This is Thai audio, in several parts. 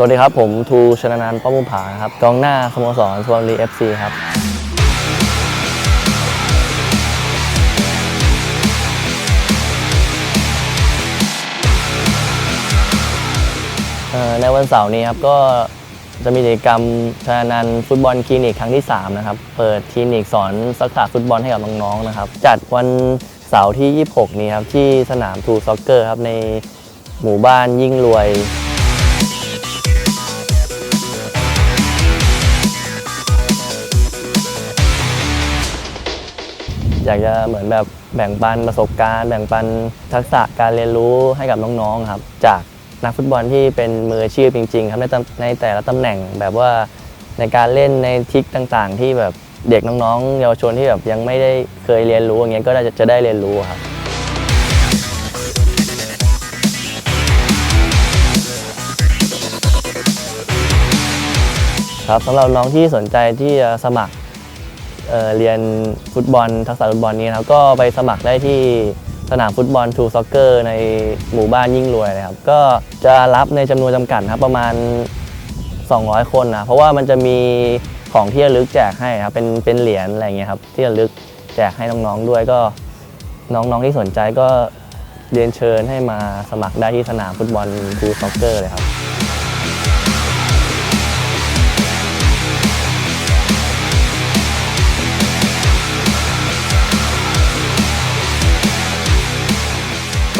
สวัสดีครับ ผมทูชนะนันท์ป้อมบุผาครับกองหน้าสโมสรสุพรรณบุรีเอฟซีครับเอ่อในวันเสาร์นี้ครับก็จะมีกิจกรรมชนะนันฟุตบอลคลินิกครั้งที่ 3 นะครับ เปิดคลินิกสอนสักษาฟุตบอลให้กับน้องๆนะครับ จัดวันเสาร์ที่ 26 นี้ครับ ที่สนามทูซ็อกเกอร์ครับ ในหมู่บ้านยิ่งรวย อยากจะเหมือนแบบแบ่งปันประสบการณ์ แบ่งปันทักษะการเรียนรู้ให้กับน้องๆครับ จากนักฟุตบอลที่เป็นมืออาชีพจริง ๆ ครับในในแต่ละตำแหน่งแบบว่าในการเล่นในทิกต่างๆ ที่แบบเด็กน้องๆเยาวชนที่แบบยังไม่ได้เคยเรียนรู้อย่างเงี้ยก็ได้จะได้เรียนรู้ครับครับสำหรับน้องที่สนใจที่จะสมัคร เออเรียนฟุตบอลทักษะฟุตบอลนี้นะครับก็ไปสมัครได้ที่สนามฟุตบอลทูซ็อกเกอร์ในหมู่บ้านยิ่งรวยนะครับก็จะรับในจำนวนจำกัดครับประมาณ 200 คนนะเพราะว่ามันจะมีของที่ระลึกแจกให้ครับเป็นเป็นเหรียญอะไรเงี้ยครับที่ระลึกแจกให้น้องๆด้วยก็น้องๆที่สนใจก็เรียนเชิญให้มาสมัครได้ที่สนามฟุตบอลทูซ็อกเกอร์เลยครับ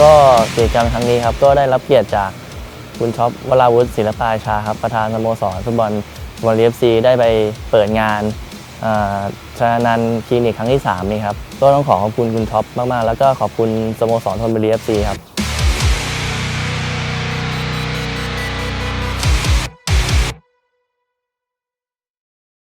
ก็กิจกรรมครั้งนี้ครับก็ได้รับเกียรติจากคุณช็อปวราวุฒิศิลปาชาครับประธานสโมสรฟุตบอลวอลเลย์เอฟซีได้ไปเปิดงานชาชนันคลินิกครั้งที่ 3 นี่ครับ ก็ต้องขอขอบคุณคุณท็อปมาก ๆ แล้วก็ขอบคุณสโมสรธนบุรีเอฟซีครับ